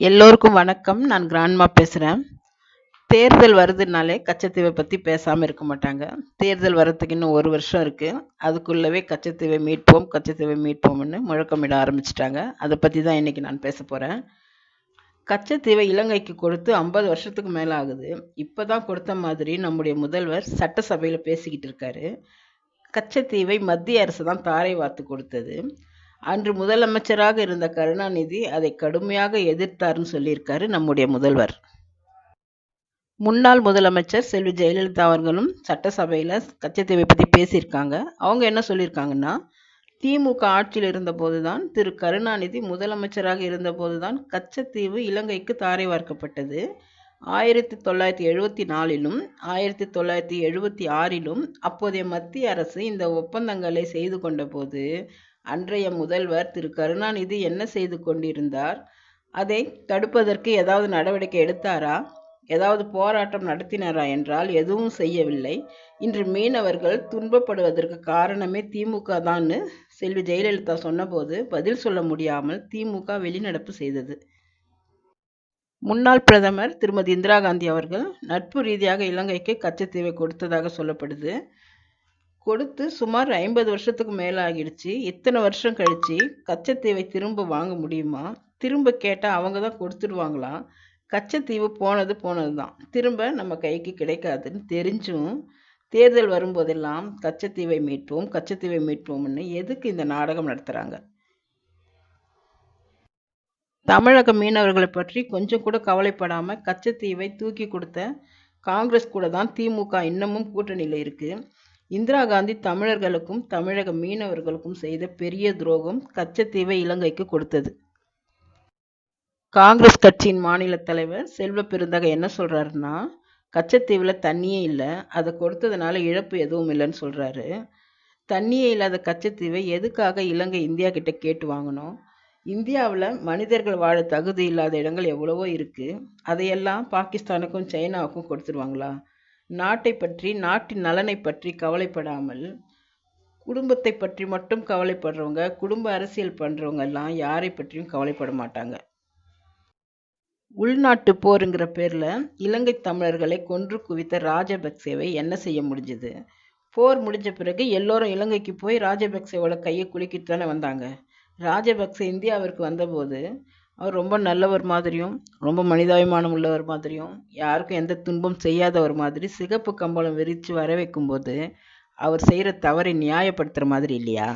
எல்லோருக்கும் வணக்கம். நான் கிராண்ட்மா பேசுகிறேன் தேர்தல் வருதுனாலே கச்சத்தீவை பற்றி பேசாமல் இருக்க மாட்டாங்க. தேர்தல் வர்றதுக்கு இன்னும் ஒரு வருஷம் இருக்குது அதுக்குள்ளவே கச்சத்தீவை மீட்போம் கச்சத்தீவை மீட்போம்னு முழக்கமிட ஆரம்பிச்சிட்டாங்க. அதை பற்றி தான் இன்றைக்கி நான் பேச போகிறேன் கச்சத்தீவை இலங்கைக்கு கொடுத்து ஐம்பது வருஷத்துக்கு மேலே ஆகுது. இப்போ தான் கொடுத்த மாதிரி நம்முடைய முதல்வர் சட்டசபையில் பேசிக்கிட்டு இருக்காரு. கச்சத்தீவை மத்திய அரசு தான் தாரை வார்த்து கொடுத்தது. அன்று முதலமைச்சராக இருந்த கருணாநிதி அதை கடுமையாக எதிர்த்தார்னு சொல்லியிருக்காரு நம்முடைய முதல்வர். முன்னாள் முதலமைச்சர் செல்வி ஜெயலலிதா அவர்களும் சட்டசபையில் கச்சத்தீவை பற்றி பேசியிருக்காங்க. அவங்க என்ன சொல்லியிருக்காங்கன்னா திமுக ஆட்சியில் இருந்தபோது தான் திரு கருணாநிதி முதலமைச்சராக இருந்தபோது தான் கச்சத்தீவு இலங்கைக்கு தாரை வார்க்கப்பட்டது. ஆயிரத்தி தொள்ளாயிரத்தி எழுபத்தி நாலிலும் ஆயிரத்தி தொள்ளாயிரத்தி எழுபத்தி ஆறிலும் அப்போதைய மத்திய அரசு இந்த ஒப்பந்தங்களை செய்து கொண்டபோது அன்றைய முதல்வர் திரு. கருணாநிதி என்ன செய்து கொண்டிருந்தார்? அதை தடுப்பதற்கு ஏதாவது நடவடிக்கை எடுத்தாரா? ஏதாவது போராட்டம் நடத்தினாரா என்றால் எதுவும் செய்யவில்லை. இன்று மீனவர்கள் துன்பப்படுவதற்கு காரணமே திமுக தான்னு செல்வி ஜெயலலிதா சொன்னபோது பதில் சொல்ல முடியாமல் திமுக வெளிநடப்பு செய்தது. முன்னாள் பிரதமர் திருமதி இந்திரா காந்தி அவர்கள் நட்பு ரீதியாக இலங்கைக்கு கச்சத்தீவை கொடுத்ததாக சொல்லப்படுது. கொடுத்து சுமார் ஐம்பது வருஷத்துக்கு மேலே ஆகிடுச்சு இத்தனை வருஷம் கழித்து கச்சத்தீவை திரும்ப வாங்க முடியுமா? திரும்ப கேட்டால் அவங்க தான் கொடுத்துடுவாங்களாம் கச்சத்தீவு போனது போனது தான் திரும்ப நம்ம கைக்கு கிடைக்காதுன்னு தெரிஞ்சும் தேர்தல் வரும்போதெல்லாம் கச்சத்தீவை மீட்போம் கச்சத்தீவை மீட்போம்னு எதுக்கு இந்த நாடகம் நடத்துகிறாங்க தமிழக மீனவர்களை பற்றி கொஞ்சம் கூட கவலைப்படாமல் கச்சத்தீவை தூக்கி கொடுத்த காங்கிரஸ் கூட தான் திமுக இன்னமும் கூட்டணியில் இருக்குது இந்திரா காந்தி தமிழர்களுக்கும் தமிழக மீனவர்களுக்கும் செய்த பெரிய துரோகம் கச்சத்தீவை இலங்கைக்கு கொடுத்தது. காங்கிரஸ் கட்சியின் மாநில தலைவர் செல்வ பெருந்தகை என்ன சொல்றாருன்னா கச்சத்தீவில் தண்ணியே இல்லை அதை கொடுத்ததுனால இழப்பு எதுவும் இல்லைன்னு சொல்றாரு. தண்ணியே இல்லாத கச்சத்தீவை எதுக்காக இலங்கை இந்தியா கிட்ட கேட்டு வாங்கணும்? இந்தியாவில் மனிதர்கள் வாழ தகுதி இல்லாத இடங்கள் எவ்வளவோ இருக்குது அதையெல்லாம் பாகிஸ்தானுக்கும் சைனாவுக்கும் கொடுத்துருவாங்களா? நாட்டை பற்றி நாட்டின் நலனை பற்றி கவலைப்படாமல் குடும்பத்தை பற்றி மட்டும் கவலைப்படுறவங்க குடும்ப அரசியல் பண்ணுறவங்க எல்லாம் யாரை பற்றியும் கவலைப்பட மாட்டாங்க. உள்நாட்டு போருங்கிற பேரில் இலங்கை தமிழர்களை கொன்று குவித்த ராஜபக்சேவை என்ன செய்ய முடிஞ்சது? போர் முடிஞ்ச பிறகு எல்லோரும் இலங்கைக்கு போய் ராஜபக்சேவோட கையை குலுக்கிட்டு தானே வந்தாங்க. ராஜபக்சே இந்தியாவிற்கு வந்தபோது அவர் ரொம்ப நல்லவர் மாதிரியும் ரொம்ப மனிதாபிமானம் உள்ளவர் மாதிரியும் யாருக்கும் எந்த துன்பம் செய்யாதவர் மாதிரி சிகப்பு கம்பளம் விரித்து வர வைக்கும்போது அவர் செய்கிற தவறை நியாயப்படுத்துகிற மாதிரி இல்லையா?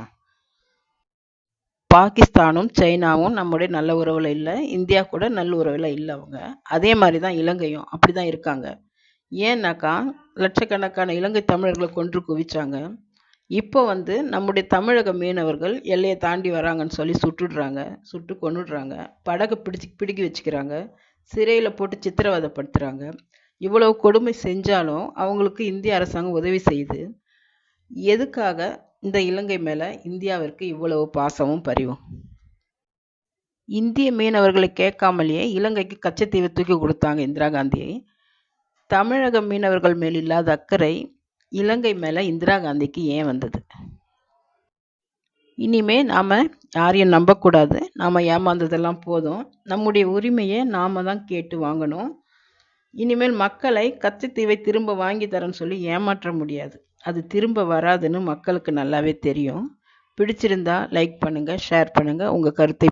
பாகிஸ்தானும் சைனாவும் நம்முடைய நல்ல உறவில் இல்லை இந்தியா கூட நல்ல உறவில் இல்லை அவங்க. அதே மாதிரி தான் இலங்கையும் அப்படி தான் இருக்காங்க. ஏன்னாக்கா லட்சக்கணக்கான இலங்கை தமிழர்களை கொன்று குவிச்சாங்க. இப்போ வந்து நம்முடைய தமிழக மீனவர்கள் எல்லையை தாண்டி வராங்கன்னு சொல்லி சுட்டுடுறாங்க சுட்டு கொண்டுடுறாங்க படகு பிடிச்சி பிடிக்கி வச்சுக்கிறாங்க சிறையில் போட்டு சித்திரவதைப்படுத்துகிறாங்க இவ்வளவு கொடுமை செஞ்சாலும் அவங்களுக்கு இந்திய அரசாங்கம் உதவி செய்யுது. எதுக்காக இந்த இலங்கை மேலே இந்தியாவிற்கு இவ்வளவு பாசமும் பரிவும்? இந்திய மீனவர்களை கேட்காமலேயே இலங்கைக்கு கச்சத்தீவை தூக்கி கொடுத்தாங்க இந்திரா காந்தியை. தமிழக மீனவர்கள் மேல் இல்லாத அக்கறை இலங்கை மேலே இந்திரா காந்திக்கு ஏன் வந்தது? இனிமே நாம் யாரையும் நம்பக்கூடாது. நாம் ஏமாந்ததெல்லாம் போதும். நம்முடைய உரிமையை நாம் தான் கேட்டு வாங்கணும். இனிமேல் மக்களை கச்சத்தீவை திரும்ப வாங்கி தரேன்னு சொல்லி ஏமாற்ற முடியாது. அது திரும்ப வராதுன்னு மக்களுக்கு நல்லாவே தெரியும். பிடிச்சிருந்தா லைக் பண்ணுங்கள் ஷேர் பண்ணுங்கள் உங்கள் கருத்தை